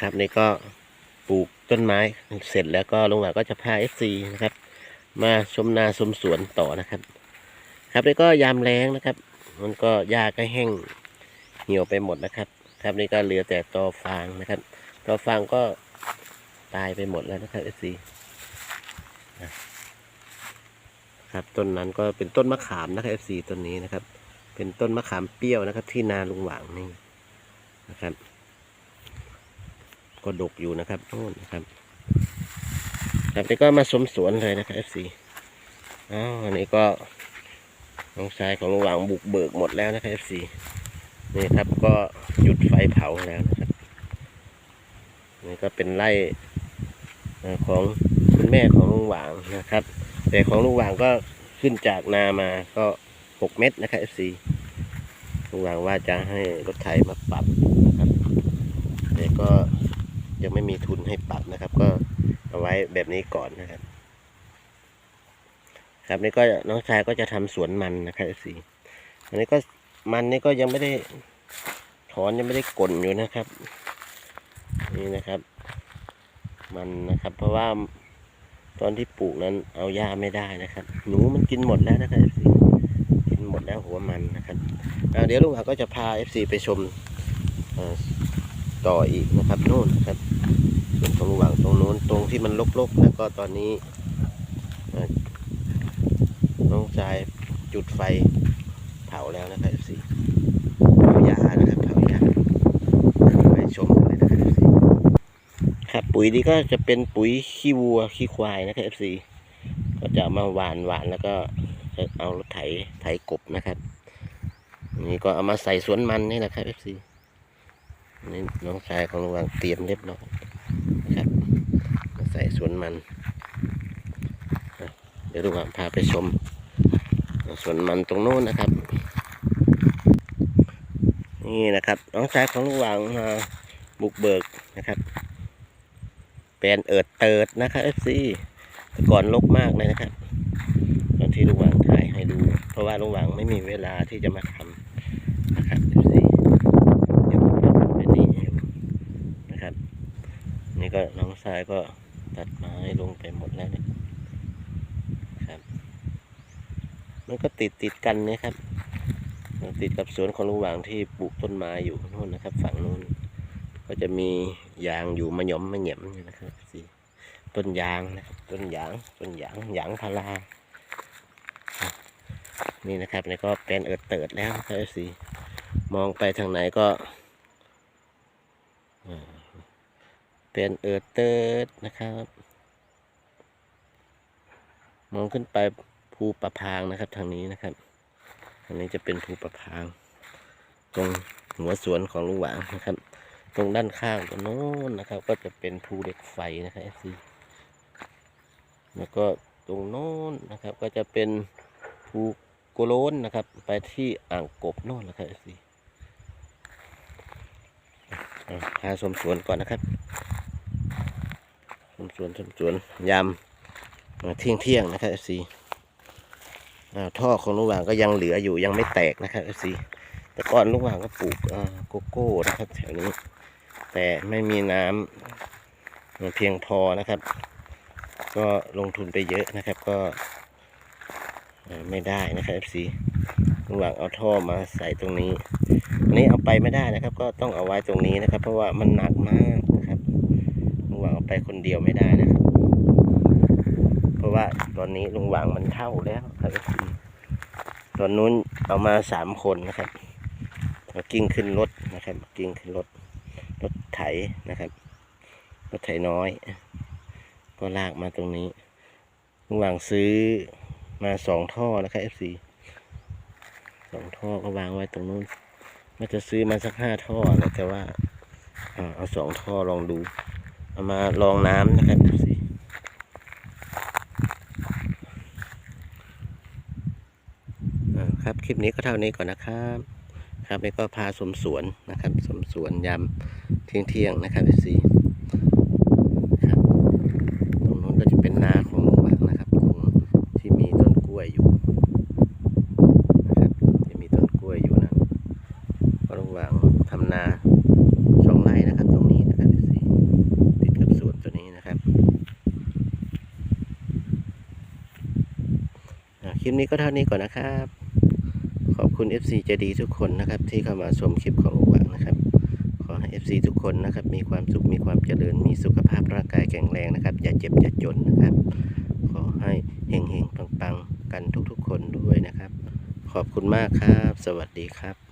ครับนี่ก็ปลูกต้นไม้เสร็จแล้วก็ลุงหวางก็จะพาเอฟซีนะครับ มาชมนาชมสวนต่อนะครับ ครับนี่ก็ยามแรงนะครับ มันก็หญ้าก็แห้งเหี่ยวไปหมดนะครับ ครับนี่ก็เหลือแต่ตอฟางนะครับตอฟางก็ตายไปหมดแล้วนะครับเอฟซีครับต้นนั้นก็เป็นต้นมะขามนะครับเอฟซีต้นนี้นะครับ เป็นต้นมะขามเปรี้ยวนะครับ ที่นาลุงหวางนี่นะครับ ก็ดกอยู่นะครับโน่นนะครับครับนี่ก็มาสมสวนเลยนะครับ FC อ้าวอันนี้ก็น้องชายของลุงหวางบุกเบิกหมดแล้วนะครับ FC นี่ครับก็หยุดไฟเผาแล้วนะครับ นี่ก็เป็นไร่ของคุณแม่ของลุงหวางนะครับ แต่ของลุงหวางก็ขึ้นจากนามาก็หกเม็ดนะครับ FC ลุงหวางว่าจะให้รถไถมาปรับนะครับแต่ก็ ยังไม่มีทุนให้ปรับนะครับ ก็เอาไว้แบบนี้ก่อนนะครับ ครับนี่ก็น้องชายก็จะทำสวนมันนะครับสีอันนี้ก็มันนี่ก็ยังไม่ได้ถอนยังไม่ได้กลนอยู่นะครับ นี่นะครับ มันนะครับ เพราะว่าตอนที่ปลูกนั้นเอาหญ้าไม่ได้นะครับ หนูมันกินหมดแล้วนะครับ FC กินหมดแล้วหัวมันนะครับเดี๋ยวลุงอาก็จะพา FC ไปชม ต่ออีกนะครับโน่นนะครับส่วนของระหว่างตรงโน้นตรงที่มันลกๆแล้วก็ตอนนี้น้องชายจุดไฟเผาแล้วนะครับสิเผายานะครับเผายาไปชมกันเลยนะครับ FC ครับปุ๋ยนี้ก็จะเป็นปุ๋ยขี้วัวขี้ควายนะครับ FC ก็จะเอามาหวานหวานแล้วก็เอารถไถไถกบนะครับนนี้ก็เอามาใส่สวนมันนี่แหละครับ FC นี่น้องชายของลุงวางเตรียมเรียบร้อยนะครับมาใส่สวนมันเดี๋ยวลุงวางพาไปชมสวนมันตรงโน้นนะครับ นี่นะครับ น้องชายของลุงวางมาบุกเบิกนะครับแปลนเอิดเติดนะครับเอฟซีแต่ก่อนลกมากเลยนะครับ ตอนที่ลุงวางถ่ายให้ดู เพราะว่าลุงวางไม่มีเวลาที่จะมาทำนะครับเอฟซี เดี๋ยวผมจะเป็นนี่ให้ดูนะครับ นี่ ก็น้องชายก็ตัดไม้ลงไปหมดแล้วนี่ยครับ มันก็ติดติดกันนะครับ ติดกับสวนของลุงหวางที่ปลูกต้นไม้อยู่นู่นนะครับ ฝั่งนู้นก็จะมียางอยู่มะหยมมะเหยี่ยมนะครับสิต้นยางนะครับต้นยางต้นยางยางพารานี่นะครับนี่ก็เป็นเอิดเติดแล้วนะครับสิมองไปทางไหนก็อ่า เป็นเอิดเติร์ดนะครับ มองขึ้นไปภูประพางนะครับ ทางนี้นะครับทางนี้จะเป็นภูประพาง ตรงหัวสวนของลุงหวางนะครับ ตรงด้านข้างตรงโน้นนะครับ ก็จะเป็นภูเหล็กไฟนะครับเอซีแล้วก็ตรงโน้นนะครับ ก็จะเป็นภูโกโลนนะครับ ไปที่อ่างกบโน่นนะครับเอซีอะพาชมสวนก่อนนะครับ ชมสวนชมสวนยามเที่ยงเที่ยงนะครับเอฟซีท่อของลุงหวางก็ยังเหลืออยู่ยังไม่แตกนะครับเอฟซีแต่ก่อนลุงหวางก็ปลูกโกโก้นะครับแถวนี้ แต่ไม่มีน้ำเพียงพอนะครับ ก็ลงทุนไปเยอะนะครับก็ไม่ได้นะครับเอฟซีลุงหวางเอาท่อมาใส่ตรงนี้อันนี้เอาไปไม่ได้นะครับ ก็ต้องเอาไว้ตรงนี้นะครับ เพราะว่ามันหนักมากนะครับ หวางเอาไปคนเดียวไม่ได้นะครับ เพราะว่าตอนนี้ลุงหวางมันเท่าแล้วครับตอนนู้นเอามาสามคนนะครับเอากิ้งขึ้นรถนะครับกิ้งขึ้นรถรถไถนะครับรถไถน้อย ก็ลากมาตรงนี้ลุงหวางซื้อมาสองท่อนะครับ FC สองท่อก็วางไว้ตรงนู้นว่าจะซื้อมาสักห้าท่อนะแต่ว่าอ่าเอาสองท่อลองดู เอามาลองน้ำนะครับสิครับคลิปนี้ก็เท่านี้ก่อนนะครับ ครับนี่ก็พาสมสวนนะครับ สมสวนยำเที่ยงเที่ยงนะครับสิครับตรงนู้นก็จะเป็นนาของลุงหวังนะครับตรงที่มีต้นกล้วยอยู่นะครับที่มีต้นกล้วยอยู่นะก็ระหว่างทำนาสองไร่นะครับ ตรงนี้นะครับสี ค ลิปนี้ก็เท่านี้ก่อนนะครับ ขอบคุณ FC ใจดีทุกคนนะครับ ที่เข้ามาชมคลิปของลุงหวังนะครับ ขอให้ FC ทุกคนนะครับ มีความสุขมีความเจริญ มีสุขภาพร่างกายแข็งแรงนะครับ อย่าเจ็บอย่าจนนะครับ ขอให้เฮงๆปังๆ กันทุกๆ คนด้วยนะครับ ขอบคุณมากครับ สวัสดีครับ